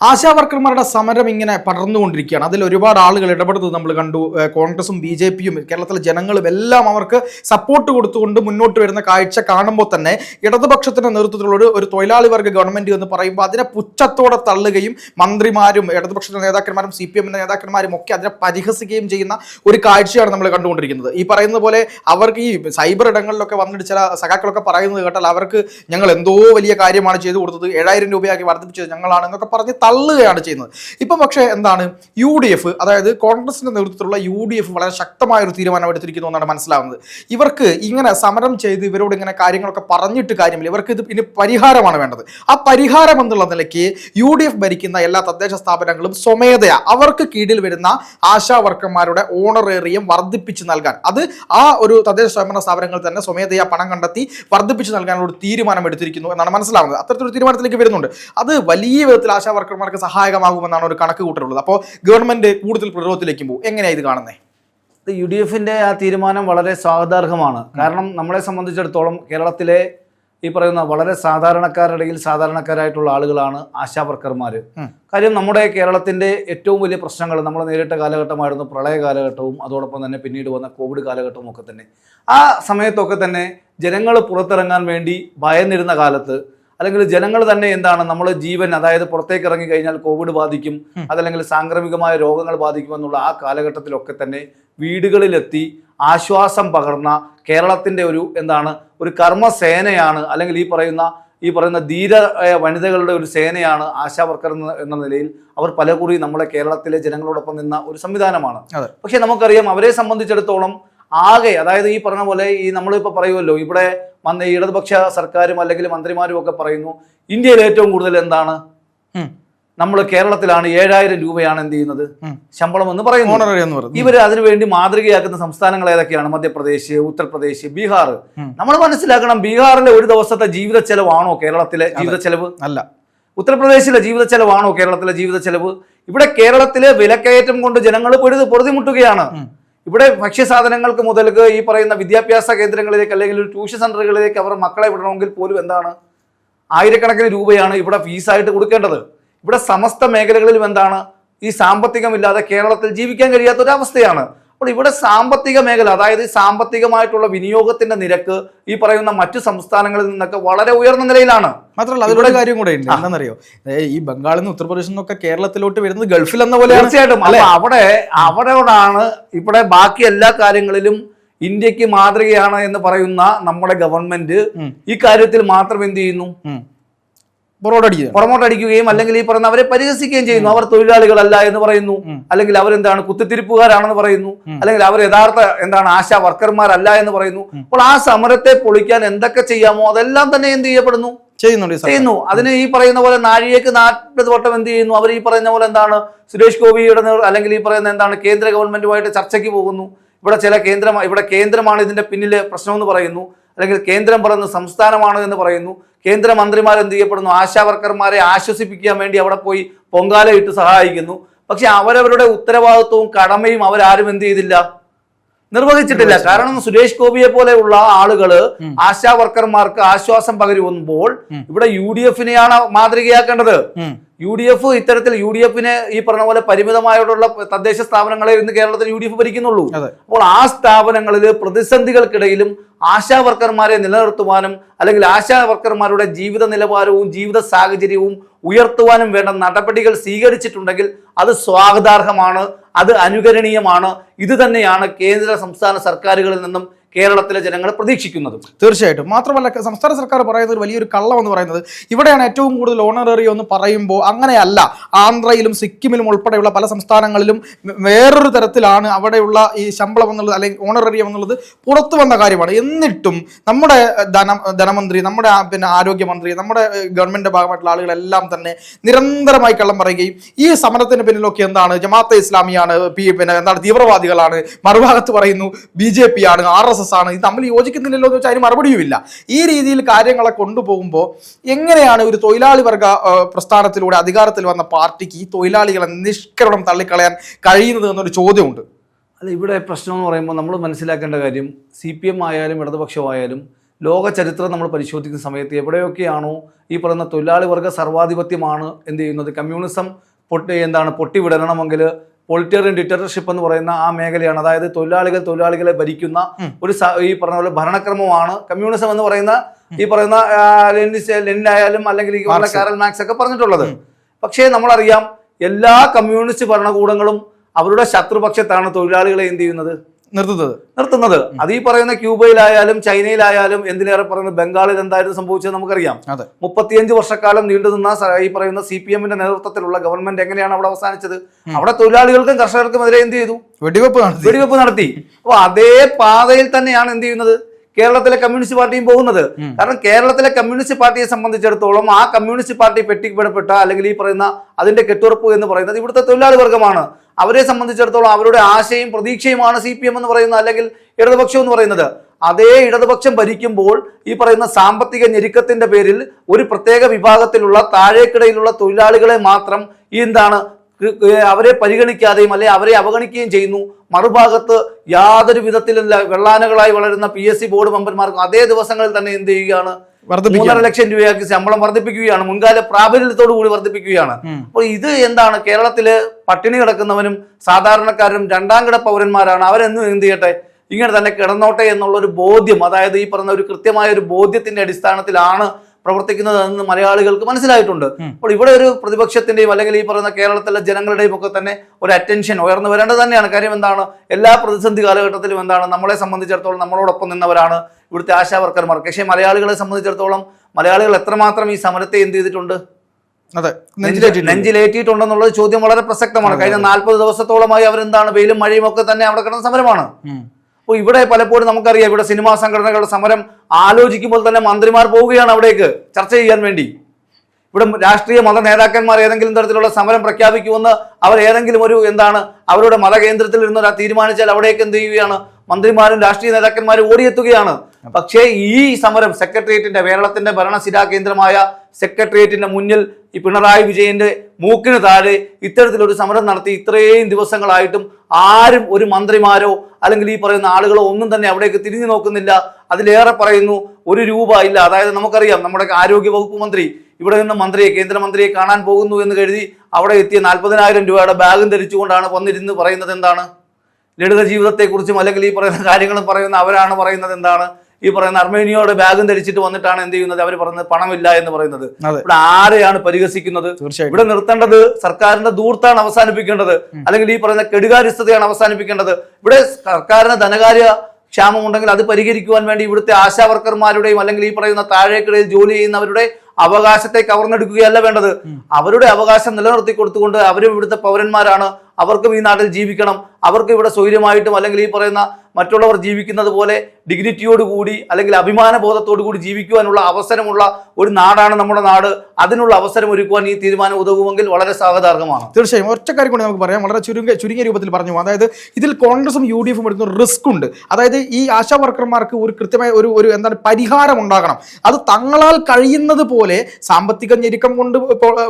ആശാ വർക്കർമാരുടെ സമരം ഇങ്ങനെ പടർന്നുകൊണ്ടിരിക്കുകയാണ്. അതിൽ ഒരുപാട് ആളുകൾ ഇടപെടുന്നത് നമ്മൾ കണ്ടു. കോൺഗ്രസും ബി ജെ പിയും കേരളത്തിലെ ജനങ്ങളും എല്ലാം അവർക്ക് സപ്പോർട്ട് കൊടുത്തുകൊണ്ട് മുന്നോട്ട് വരുന്ന കാഴ്ച കാണുമ്പോൾ തന്നെ ഇടതുപക്ഷത്തിന്റെ നേതൃത്വത്തിലുള്ള ഒരു- ഒരു തൊഴിലാളി വർഗ ഗവൺമെന്റ് എന്ന് പറയുമ്പോൾ അതിനെ പുച്ഛത്തോടെ തള്ളുകയും മന്ത്രിമാരും ഇടതുപക്ഷത്തിന്റെ നേതാക്കന്മാരും സി പി എമ്മിന്റെ നേതാക്കന്മാരും ഒക്കെ അതിനെ പരിഹസിക്കുകയും ചെയ്യുന്ന ഒരു കാഴ്ചയാണ് നമ്മൾ കണ്ടുകൊണ്ടിരിക്കുന്നത്. ഈ പറയുന്ന പോലെ അവർക്ക് ഈ സൈബർ ഇടങ്ങളിലൊക്കെ വന്നിട്ട് ചില സഖാക്കളൊക്കെ പറയുന്നത് കേട്ടാൽ അവർക്ക് ഞങ്ങൾ എന്തോ വലിയ കാര്യമാണ് ചെയ്തു കൊടുത്തത്. ഏഴായിരം രൂപയാക്കി വർദ്ധിപ്പിച്ചത് ഞങ്ങളാണ് എന്നൊക്കെ പറഞ്ഞ് തള്ളുകയാണ് ചെയ്യുന്നത്. ഇപ്പം പക്ഷേ എന്താണ് യു ഡി എഫ് അതായത് കോൺഗ്രസിന്റെ നേതൃത്വത്തിലുള്ള യു ഡി എഫ് വളരെ ശക്തമായ ഒരു തീരുമാനം എടുത്തിരിക്കുന്നു എന്നാണ് മനസ്സിലാവുന്നത്. ഇവർക്ക് ഇങ്ങനെ സമരം ചെയ്ത് ഇവരോട് ഇങ്ങനെ കാര്യങ്ങളൊക്കെ പറഞ്ഞിട്ട് കാര്യമില്ല. ഇവർക്ക് ഇത് ഇനി പരിഹാരമാണ് വേണ്ടത്. ആ പരിഹാരം എന്നുള്ള നിലയ്ക്ക് യു ഡി എഫ് ഭരിക്കുന്ന എല്ലാ തദ്ദേശ സ്ഥാപനങ്ങളും സ്വമേധയാ. അവർക്ക് കീഴിൽ വരുന്ന ആശാ വർക്കർമാരുടെ ഓണറേറിയം വർദ്ധിപ്പിച്ച് നൽകാൻ. അത് ആ ഒരു തദ്ദേശ സ്വയംഭരണ സ്ഥാപനങ്ങൾ തന്നെ സ്വമേധയാ പണം കണ്ടെത്തി വർദ്ധിപ്പിച്ച് നൽകാനുള്ള ഒരു തീരുമാനം എടുത്തിരിക്കുന്നു എന്നാണ് മനസ്സിലാവുന്നത്. അത്തരത്തിലൊരു തീരുമാനത്തിലേക്ക് വരുന്നുണ്ട്. അത് വലിയ വിധത്തിൽ ആശാ വർക്കർമാർക്ക് സഹായകമാകുമെന്നാണ് ഒരു കണക്ക് കൂട്ടലുള്ളത്. അപ്പോൾ ഗവൺമെന്റ് കൂടുതൽ പ്രതിരോധത്തിലേക്ക് പോകും. എങ്ങനെയാണ് ഇത് കാണുന്നത് യു ഡി എഫിന്റെ ആ തീരുമാനം വളരെ സ്വാഗതാർഹമാണ് കാരണം നമ്മളെ സംബന്ധിച്ചിടത്തോളം കേരളത്തിലെ ഈ പറയുന്ന വളരെ സാധാരണക്കാരുടെ ഇടയിൽ സാധാരണക്കാരായിട്ടുള്ള ആളുകളാണ് ആശാവർക്കർമാർ കാര്യം നമ്മുടെ കേരളത്തിന്റെ ഏറ്റവും വലിയ പ്രശ്നങ്ങൾ നമ്മൾ നേരിട്ട കാലഘട്ടമായിരുന്നു പ്രളയ കാലഘട്ടവും അതോടൊപ്പം തന്നെ പിന്നീട് വന്ന കോവിഡ് കാലഘട്ടവും ഒക്കെ തന്നെ. ആ സമയത്തൊക്കെ തന്നെ ജനങ്ങൾ പുറത്തിറങ്ങാൻ വേണ്ടി ഭയന്നിരുന്ന കാലത്ത് അല്ലെങ്കിൽ ജനങ്ങൾ തന്നെ എന്താണ് നമ്മൾ ജീവൻ അതായത് പുറത്തേക്ക് ഇറങ്ങി കഴിഞ്ഞാൽ കോവിഡ് ബാധിക്കും അതല്ലെങ്കിൽ സാംക്രമികമായ രോഗങ്ങൾ ബാധിക്കുമെന്നുള്ള ആ കാലഘട്ടത്തിലൊക്കെ തന്നെ വീടുകളിലെത്തി ആശ്വാസം പകർന്ന കേരളത്തിന്റെ ഒരു എന്താണ് ഒരു കർമ്മസേനയാണ് അല്ലെങ്കിൽ ഈ പറയുന്ന ഈ പറയുന്ന ധീര വനിതകളുടെ ഒരു സേനയാണ് ആശാ വർക്കർ എന്ന നിലയിൽ അവർ പലകുറി നമ്മുടെ കേരളത്തിലെ ജനങ്ങളോടൊപ്പം നിന്ന ഒരു സംവിധാനമാണ്. പക്ഷെ നമുക്കറിയാം അവരെ സംബന്ധിച്ചിടത്തോളം ആകെ അതായത് ഈ പറഞ്ഞ പോലെ ഈ നമ്മളിപ്പോൾ പറയുമല്ലോ ഇവിടെ ഈ ഇടതുപക്ഷ സർക്കാരും അല്ലെങ്കിൽ മന്ത്രിമാരും ഒക്കെ പറയുന്നു ഇന്ത്യയിൽ ഏറ്റവും കൂടുതൽ എന്താണ്? നമ്മൾ കേരളത്തിലാണ് ഏഴായിരം രൂപയാണ് എന്ത് ചെയ്യുന്നത്? ശമ്പളം എന്ന് പറയുന്നു. ഇവർ അതിനുവേണ്ടി മാതൃകയാക്കുന്ന സംസ്ഥാനങ്ങൾ ഏതൊക്കെയാണ്? മധ്യപ്രദേശ് ഉത്തർപ്രദേശ് ബീഹാർ. നമ്മൾ മനസ്സിലാക്കണം ബീഹാറിലെ ഒരു ദിവസത്തെ ജീവിത ചെലവാണോ കേരളത്തിലെ ജീവിത ചെലവ് അല്ല. ഉത്തർപ്രദേശിലെ ജീവിത ചെലവാണോ കേരളത്തിലെ ജീവിത ചെലവ് ഇവിടെ കേരളത്തിലെ വിലക്കയറ്റം കൊണ്ട് ജനങ്ങൾ പൊരുതി പൊറുതിമുട്ടുകയാണ്. ഇവിടെ ഭക്ഷ്യസാധനങ്ങൾക്ക് മുതൽക്ക് ഈ പറയുന്ന വിദ്യാഭ്യാസ കേന്ദ്രങ്ങളിലേക്ക് അല്ലെങ്കിൽ ഒരു ട്യൂഷൻ സെന്ററുകളിലേക്ക് അവർ മക്കളെ വിടണമെങ്കിൽ പോലും എന്താണ് ആയിരക്കണക്കിന് രൂപയാണ് ഇവിടെ ഫീസായിട്ട് കൊടുക്കേണ്ടത്. ഇവിടെ സമസ്ത മേഖലകളിലും എന്താണ് ഈ സാമ്പത്തികമില്ലാതെ കേരളത്തിൽ ജീവിക്കാൻ കഴിയാത്ത ഒരു അവസ്ഥയാണ് അപ്പോൾ ഇവിടെ സാമ്പത്തിക മേഖല അതായത് സാമ്പത്തികമായിട്ടുള്ള വിനിയോഗത്തിന്റെ നിരക്ക് ഈ പറയുന്ന മറ്റു സംസ്ഥാനങ്ങളിൽ നിന്നൊക്കെ വളരെ ഉയർന്ന നിലയിലാണ്. മാത്രമല്ല അതിലൂടെ കാര്യം കൂടെ ഉണ്ട്. എന്താണെന്നറിയോ? ഈ ബംഗാളിൽ നിന്ന് ഉത്തർപ്രദേശിൽ നിന്നൊക്കെ കേരളത്തിലോട്ട് വരുന്നത് ഗൾഫിൽ എന്ന പോലെ തീർച്ചയായിട്ടും. അല്ലെ അവിടെ അവിടെയോടാണ് ഇവിടെ ബാക്കി എല്ലാ കാര്യങ്ങളിലും ഇന്ത്യയ്ക്ക് മാതൃകയാണ് എന്ന് പറയുന്ന നമ്മുടെ ഗവൺമെന്റ് ഈ കാര്യത്തിൽ മാത്രം എന്ത് ചെയ്യുന്നു? ഉം. അടിക്കുകയും അല്ലെങ്കിൽ ഈ പറയുന്ന അവരെ പരിഹസിക്കുകയും ചെയ്യുന്നു. അവർ തൊഴിലാളികളല്ല എന്ന് പറയുന്നു. അല്ലെങ്കിൽ അവരെന്താണ് കുത്തിത്തിരിപ്പുകാരാണെന്ന് പറയുന്നു. അല്ലെങ്കിൽ അവർ യഥാർത്ഥ എന്താണ് ആശാ വർക്കർമാരല്ല എന്ന് പറയുന്നു. അപ്പോൾ ആ സമരത്തെ പൊളിക്കാൻ എന്തൊക്കെ ചെയ്യാമോ അതെല്ലാം തന്നെ എന്ത് ചെയ്യപ്പെടുന്നു? ചെയ്യുന്നുണ്ട് ചെയ്യുന്നു. അതിന് ഈ പറയുന്ന പോലെ നാഴികക്ക് നാൽപ്പത് വട്ടം എന്ത് ചെയ്യുന്നു? അവർ ഈ പറയുന്ന പോലെ എന്താണ് സുരേഷ് ഗോപിയുടെ അല്ലെങ്കിൽ ഈ പറയുന്ന എന്താണ് കേന്ദ്ര ഗവൺമെന്റുമായിട്ട് ചർച്ചയ്ക്ക് പോകുന്നു. ഇവിടെ ചില കേന്ദ്രം ഇവിടെ കേന്ദ്രമാണ് ഇതിന്റെ പിന്നിലെ പ്രശ്നം എന്ന് പറയുന്നു. അല്ലെങ്കിൽ കേന്ദ്രം പറയുന്ന സംസ്ഥാനമാണ് എന്ന് പറയുന്നു. കേന്ദ്ര മന്ത്രിമാർ എന്ത് ചെയ്യപ്പെടുന്നു? ആശാവർക്കർമാരെ ആശ്വസിപ്പിക്കാൻ വേണ്ടി അവിടെ പോയി പൊങ്കാല ഇട്ട് സഹായിക്കുന്നു. പക്ഷെ അവരവരുടെ ഉത്തരവാദിത്വവും കടമയും അവരാരും എന്ത് ചെയ്തില്ല? നിർവഹിച്ചിട്ടില്ല. കാരണം സുരേഷ് ഗോപിയെ പോലെയുള്ള ആളുകൾ ആശാ വർക്കർമാർക്ക് ആശ്വാസം പകരുമ്പോൾ ഇവിടെ യു ഡി എഫിനെയാണ് മാതൃകയാക്കേണ്ടത്. യു ഡി എഫ് ഇത്തരത്തിൽ യു ഡി എഫിനെ ഈ പറഞ്ഞ പോലെ പരിമിതമായിട്ടുള്ള തദ്ദേശ സ്ഥാപനങ്ങളെ ഇന്ന് കേരളത്തിൽ യു ഡി എഫ് ഭരിക്കുന്നുള്ളൂ. അപ്പോൾ ആ സ്ഥാപനങ്ങളിൽ പ്രതിസന്ധികൾക്കിടയിലും ആശാ വർക്കർമാരെ നിലനിർത്തുവാനും അല്ലെങ്കിൽ ആശാ വർക്കർമാരുടെ ജീവിത നിലവാരവും ജീവിത സാഹചര്യവും ഉയർത്തുവാനും വേണ്ട നടപടികൾ സ്വീകരിച്ചിട്ടുണ്ടെങ്കിൽ അത് സ്വാഗതാർഹമാണ്. അത് അനുകരണീയമാണ്. ഇത് തന്നെയാണ് കേന്ദ്ര സംസ്ഥാന സർക്കാരുകളിൽ നിന്നും കേരളത്തിലെ ജനങ്ങൾ പ്രതീക്ഷിക്കുന്നത്. തീർച്ചയായിട്ടും. മാത്രമല്ല സംസ്ഥാന സർക്കാർ പറയുന്ന ഒരു വലിയൊരു കള്ളം എന്ന് പറയുന്നത് ഇവിടെയാണ് ഏറ്റവും കൂടുതൽ ഓണറേറിയം എന്ന് പറയുമ്പോൾ അങ്ങനെയല്ല. ആന്ധ്രയിലും സിക്കിമിലും ഉൾപ്പെടെയുള്ള പല സംസ്ഥാനങ്ങളിലും വേറൊരു തരത്തിലാണ് അവിടെയുള്ള ഈ ശമ്പളം എന്നുള്ളത് അല്ലെങ്കിൽ ഓണറേറിയം എന്നുള്ളത് പുറത്തു വന്ന കാര്യമാണ്. എന്നിട്ടും നമ്മുടെ ധന ധനമന്ത്രി നമ്മുടെ പിന്നെ ആരോഗ്യമന്ത്രി നമ്മുടെ ഗവൺമെന്റിന്റെ ഭാഗമായിട്ടുള്ള ആളുകളെല്ലാം തന്നെ നിരന്തരമായി കള്ളം പറയുകയും ഈ സമരത്തിന് പിന്നിലൊക്കെ എന്താണ്? ജമാഅത്തെ ഇസ്ലാമിയാണ് പി പിന്നെ എന്താണ്? തീവ്രവാദികളാണ്. മറുഭാഗത്ത് പറയുന്നു ബി ജെ പി ആണ് ആർ ആണ്. ഇത് തമ്മിൽ യോജിക്കുന്നില്ലല്ലോ എന്ന് വെച്ചാൽ അതിന് മറുപടിയുമില്ല. ഈ രീതിയിൽ കാര്യങ്ങളെ കൊണ്ടുപോകുമ്പോൾ എങ്ങനെയാണ് ഒരു തൊഴിലാളി വർഗ പ്രസ്ഥാനത്തിലൂടെ അധികാരത്തിൽ വന്ന പാർട്ടിക്ക് ഈ തൊഴിലാളികളെ നിഷ്കരണം തള്ളിക്കളയാൻ കഴിയുന്നത് എന്നൊരു ചോദ്യമുണ്ട്. അല്ല ഇവിടെ പ്രശ്നം എന്ന് പറയുമ്പോൾ നമ്മൾ മനസ്സിലാക്കേണ്ട കാര്യം സി പി എം ആയാലും ഇടതുപക്ഷമായാലും ലോക ചരിത്രം നമ്മൾ പരിശോധിക്കുന്ന സമയത്ത് എവിടെയൊക്കെയാണോ ഈ പറയുന്ന തൊഴിലാളി വർഗ സർവാധിപത്യമാണ് എന്ത് ചെയ്യുന്നത്? കമ്മ്യൂണിസം പൊട്ടി എന്താണ് പൊട്ടിവിടണമെങ്കിൽ പൊളിറ്റേറിയൻ ഡിറ്റർഷിപ്പ് എന്ന് പറയുന്ന ആ മേഖലയാണ്. അതായത് തൊഴിലാളികൾ തൊഴിലാളികളെ ഭരിക്കുന്ന ഒരു ഈ പറഞ്ഞ പോലെ ഭരണക്രമമാണ്. കമ്മ്യൂണിസം എന്ന് പറയുന്ന ഈ പറയുന്ന ലെനിൻ ലെനിനായാലും അല്ലെങ്കിൽ കാരൽ മാക്സ് ഒക്കെ പറഞ്ഞിട്ടുള്ളത്. പക്ഷേ നമ്മളറിയാം എല്ലാ കമ്മ്യൂണിസ്റ്റ് ഭരണകൂടങ്ങളും അവരുടെ ശത്രുപക്ഷത്താണ് തൊഴിലാളികളെ എന്ത് ചെയ്യുന്നത്? നിർത്തുന്നത്. നിർത്തുന്നത്. അത് ഈ പറയുന്ന ക്യൂബയിലായാലും ചൈനയിലായാലും എന്തിനേറെ പറയുന്നത് ബംഗാളിൽ എന്തായിരുന്നു സംഭവിച്ചത് നമുക്കറിയാം. മുപ്പത്തിയഞ്ച് വർഷക്കാലം നീണ്ടുനിന്ന നിന്ന ഈ പറയുന്ന സി പി എമ്മിന്റെ നേതൃത്വത്തിലുള്ള ഗവൺമെന്റ് എങ്ങനെയാണ് അവിടെ അവസാനിച്ചത്? അവിടെ തൊഴിലാളികൾക്കും കർഷകർക്കും എതിരെ എന്ത് ചെയ്തു? വെടിവെപ്പ് വെടിവെപ്പ് നടത്തി. അപ്പൊ അതേ പാതയിൽ തന്നെയാണ് എന്ത് ചെയ്യുന്നത്? കേരളത്തിലെ കമ്മ്യൂണിസ്റ്റ് പാർട്ടിയും പോകുന്നത്. കാരണം കേരളത്തിലെ കമ്മ്യൂണിസ്റ്റ് പാർട്ടിയെ സംബന്ധിച്ചിടത്തോളം ആ കമ്മ്യൂണിസ്റ്റ് പാർട്ടി പെട്ടിക്കപ്പെടപ്പെട്ട അല്ലെങ്കിൽ ഈ പറയുന്ന അതിന്റെ കെട്ടുറപ്പ് എന്ന് പറയുന്നത് ഇവിടുത്തെ തൊഴിലാളി വർഗമാണ് അവരെ സംബന്ധിച്ചിടത്തോളം അവരുടെ ആശയും പ്രതീക്ഷയുമാണ് സി പി എം എന്ന് പറയുന്നത് അല്ലെങ്കിൽ ഇടതുപക്ഷം എന്ന് പറയുന്നത്. അതേ ഇടതുപക്ഷം ഭരിക്കുമ്പോൾ ഈ പറയുന്ന സാമ്പത്തിക ഞെരുക്കത്തിന്റെ പേരിൽ ഒരു പ്രത്യേക വിഭാഗത്തിലുള്ള താഴേക്കിടയിലുള്ള തൊഴിലാളികളെ മാത്രം ഈ എന്താണ് അവരെ പരിഗണിക്കാതെയും അല്ലെ അവരെ അവഗണിക്കുകയും ചെയ്യുന്നു. മറുഭാഗത്ത് യാതൊരു വിധത്തിലല്ല വെള്ളാനകളായി വളരുന്ന പി എസ് സി ബോർഡ് മെമ്പർമാർക്കും അതേ ദിവസങ്ങളിൽ തന്നെ എന്ത് ചെയ്യുകയാണ്? മൂന്നര ലക്ഷം രൂപയാക്കി ശമ്പളം വർദ്ധിപ്പിക്കുകയാണ്. മുൻകാല പ്രാബല്യത്തോടു കൂടി വർദ്ധിപ്പിക്കുകയാണ്. അപ്പോൾ ഇത് എന്താണ്? കേരളത്തിൽ പട്ടിണി കിടക്കുന്നവനും സാധാരണക്കാരും രണ്ടാം കിട പൗരന്മാരാണ്. അവരെന്നും എന്ത് ചെയ്യട്ടെ? ഇങ്ങനെ തന്നെ കിടന്നോട്ടെ എന്നുള്ള ഒരു ബോധ്യം അതായത് ഈ പറഞ്ഞ ഒരു കൃത്യമായ ഒരു ബോധ്യത്തിന്റെ അടിസ്ഥാനത്തിലാണ് പ്രവർത്തിക്കുന്നത് എന്ന് മലയാളികൾക്ക് മനസ്സിലായിട്ടുണ്ട്. അപ്പോൾ ഇവിടെ ഒരു പ്രതിപക്ഷത്തിന്റെയും അല്ലെങ്കിൽ ഈ പറയുന്ന കേരളത്തിലെ ജനങ്ങളുടെയും ഒക്കെ തന്നെ ഒരു അറ്റൻഷൻ ഉയർന്നു വരേണ്ടത് തന്നെയാണ്. കാര്യം എന്താണ്? എല്ലാ പ്രതിസന്ധി കാലഘട്ടത്തിലും എന്താണ്? നമ്മളെ സംബന്ധിച്ചിടത്തോളം നമ്മളോടൊപ്പം നിന്നവരാണ് ഇവിടുത്തെ ആശാവർക്കർമാർ പക്ഷേ മലയാളികളെ സംബന്ധിച്ചിടത്തോളം മലയാളികൾ എത്രമാത്രം ഈ സമരത്തെ എന്ത് ചെയ്തിട്ടുണ്ട്? അതെ. നെഞ്ചിലേറ്റിയിട്ടുണ്ടെന്നുള്ളത് ചോദ്യം വളരെ പ്രസക്തമാണ്. കഴിഞ്ഞ നാല്പത് നാൽപ്പത് ദിവസത്തോളമായി അവരെന്താണ് വെയിലും മഴയും ഒക്കെ തന്നെ അവിടെ കിടന്ന സമരമാണ്. അപ്പോൾ ഇവിടെ പലപ്പോഴും നമുക്കറിയാം ഇവിടെ സിനിമാ സംഘടനകളുടെ സമരം ആലോചിക്കുമ്പോൾ തന്നെ മന്ത്രിമാർ പോവുകയാണ് അവിടേക്ക് ചർച്ച ചെയ്യാൻ വേണ്ടി. ഇവിടെ രാഷ്ട്രീയ മത നേതാക്കന്മാർ ഏതെങ്കിലും തരത്തിലുള്ള സമരം പ്രഖ്യാപിക്കുമെന്ന് അവർ ഏതെങ്കിലും ഒരു എന്താണ് അവരുടെ മതകേന്ദ്രത്തിൽ ഇരുന്ന് തീരുമാനിച്ചാൽ അവിടേക്ക് എന്ത് ചെയ്യുകയാണ്? മന്ത്രിമാരും രാഷ്ട്രീയ നേതാക്കന്മാരും ഓടിയെത്തുകയാണ്. പക്ഷേ ഈ സമരം സെക്രട്ടേറിയറ്റിന്റെ കേരളത്തിന്റെ ഭരണസിരാ കേന്ദ്രമായ സെക്രട്ടേറിയറ്റിന്റെ മുന്നിൽ ഈ പിണറായി വിജയന്റെ മൂക്കിന് താഴെ ഇത്തരത്തിലൊരു സമരം നടത്തി ഇത്രയും ദിവസങ്ങളായിട്ടും ആരും ഒരു മന്ത്രിമാരോ അല്ലെങ്കിൽ ഈ പറയുന്ന ആളുകളോ ഒന്നും തന്നെ അവിടേക്ക് തിരിഞ്ഞു നോക്കുന്നില്ല. അതിലേറെ പറയുന്നു ഒരു രൂപ ഇല്ല. അതായത് നമുക്കറിയാം നമ്മുടെ ആരോഗ്യ വകുപ്പ് മന്ത്രി ഇവിടെ നിന്ന് മന്ത്രിയെ കേന്ദ്രമന്ത്രിയെ കാണാൻ പോകുന്നു എന്ന് കരുതി അവിടെ എത്തിയ നാൽപ്പതിനായിരം രൂപയുടെ ബാഗും ധരിച്ചുകൊണ്ടാണ് വന്നിരുന്ന് പറയുന്നത് എന്താണ്? ലളിത ജീവിതത്തെക്കുറിച്ചും അല്ലെങ്കിൽ ഈ പറയുന്ന കാര്യങ്ങളും പറയുന്ന അവരാണ് പറയുന്നത് എന്താണ്? ഈ പറയുന്ന അർമേനിയോട് ബാഗും ധരിച്ചിട്ട് വന്നിട്ടാണ് എന്ത് ചെയ്യുന്നത്? അവർ പറയുന്നത് പണമില്ല എന്ന് പറയുന്നത്. ഇവിടെ ആരെയാണ് പരിഹസിക്കുന്നത്? ഇവിടെ നിർത്തേണ്ടത് സർക്കാരിന്റെ ദൂർത്താണ് അവസാനിപ്പിക്കേണ്ടത്. അല്ലെങ്കിൽ ഈ പറയുന്ന കെടുകാര്യസ്ഥതയാണ് അവസാനിപ്പിക്കേണ്ടത്. ഇവിടെ സർക്കാരിന്റെ ധനകാര്യ ക്ഷാമമുണ്ടെങ്കിൽ അത് പരിഹരിക്കുവാൻ വേണ്ടി ഇവിടുത്തെ ആശാ വർക്കർമാരുടെയും അല്ലെങ്കിൽ ഈ പറയുന്ന താഴേക്കിടയിൽ ജോലി ചെയ്യുന്നവരുടെ അവകാശത്തെ കവർന്നെടുക്കുകയല്ല വേണ്ടത്. അവരുടെ അവകാശം നിലനിർത്തി കൊടുത്തുകൊണ്ട് അവരും ഇവിടുത്തെ പൗരന്മാരാണ്. അവർക്കും ഈ നാട്ടിൽ ജീവിക്കണം. അവർക്ക് ഇവിടെ സ്വൈര്യമായിട്ടും അല്ലെങ്കിൽ ഈ പറയുന്ന മറ്റുള്ളവർ ജീവിക്കുന്നത് പോലെ ഡിഗ്നിറ്റിയോടുകൂടി അല്ലെങ്കിൽ അഭിമാന ബോധത്തോടു കൂടി ജീവിക്കുവാനുള്ള അവസരമുള്ള ഒരു നാടാണ് നമ്മുടെ നാട്. അതിനുള്ള അവസരം ഒരുക്കുവാൻ ഈ തീരുമാനം ഉതകുമെങ്കിൽ വളരെ സ്വാഗതാർഹമാണ് തീർച്ചയായും. ഒറ്റ കാര്യം കൂടി നമുക്ക് പറയാം. വളരെ ചുരുങ്ങിയ ചുരുങ്ങിയ രൂപത്തിൽ പറഞ്ഞു. അതായത് ഇതിൽ കോൺഗ്രസും യു ഡി എഫും എടുക്കുന്ന റിസ്ക് ഉണ്ട്. അതായത് ഈ ആശാ വർക്കർമാർക്ക് ഒരു കൃത്യമായ ഒരു ഒരു എന്താണ് പരിഹാരം ഉണ്ടാകണം. അത് തങ്ങളാൽ കഴിയുന്നത് സാമ്പത്തിക ഞെരുക്കം കൊണ്ട്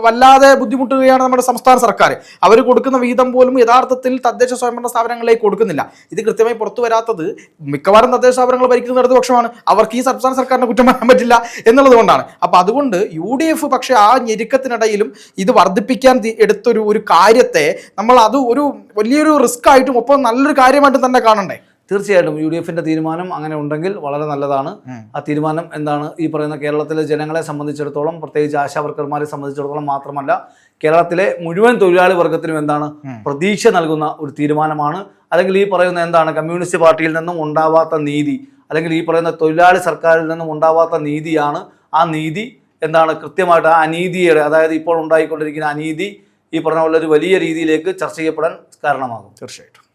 വല്ലാതെ ബുദ്ധിമുട്ടുകയാണ് നമ്മുടെ സംസ്ഥാന സർക്കാർ. അവർ കൊടുക്കുന്ന വീതം പോലും യഥാർത്ഥത്തിൽ തദ്ദേശ സ്വയംഭരണ സ്ഥാപനങ്ങളിലേക്ക് കൊടുക്കുന്നില്ല. ഇത് കൃത്യമായി പുറത്തു വരാത്തത് മിക്കവാറും തദ്ദേശ സ്ഥാപനങ്ങൾ ഭരിക്കുന്ന ഇടതുപക്ഷമാണ്. അവർക്ക് ഈ സംസ്ഥാന സർക്കാരിനെ കുറ്റം പറയാൻ പറ്റില്ല എന്നുള്ളത് കൊണ്ടാണ്. അപ്പോൾ അതുകൊണ്ട് യു ഡി എഫ് പക്ഷേ ആ ഞെരുക്കത്തിനിടയിലും ഇത് വർദ്ധിപ്പിക്കാൻ എടുത്തൊരു ഒരു കാര്യത്തെ നമ്മൾ അത് ഒരു വലിയൊരു റിസ്ക് ആയിട്ടും ഒപ്പം നല്ലൊരു കാര്യമായിട്ടും തന്നെ കാണണ്ടേ? തീർച്ചയായിട്ടും യു ഡി എഫിന്റെ തീരുമാനം അങ്ങനെ ഉണ്ടെങ്കിൽ വളരെ നല്ലതാണ്. ആ തീരുമാനം എന്താണ്? ഈ പറയുന്ന കേരളത്തിലെ ജനങ്ങളെ സംബന്ധിച്ചിടത്തോളം പ്രത്യേകിച്ച് ആശാവർക്കർമാരെ സംബന്ധിച്ചിടത്തോളം മാത്രമല്ല കേരളത്തിലെ മുഴുവൻ തൊഴിലാളി വർഗത്തിനും എന്താണ്? പ്രതീക്ഷ നൽകുന്ന ഒരു തീരുമാനമാണ്. അല്ലെങ്കിൽ ഈ പറയുന്ന എന്താണ്? കമ്മ്യൂണിസ്റ്റ് പാർട്ടിയിൽ നിന്നും ഉണ്ടാവാത്ത നീതി അല്ലെങ്കിൽ ഈ പറയുന്ന തൊഴിലാളി സർക്കാരിൽ നിന്നും ഉണ്ടാവാത്ത നീതിയാണ് ആ നീതി എന്താണ്? കൃത്യമായിട്ട് ആ അനീതിയുടെ അതായത് ഇപ്പോൾ ഉണ്ടായിക്കൊണ്ടിരിക്കുന്ന അനീതി ഈ പറഞ്ഞ പോലെ ഒരു വലിയ രീതിയിലേക്ക് ചർച്ച ചെയ്യപ്പെടാൻ കാരണമാകും. തീർച്ചയായിട്ടും.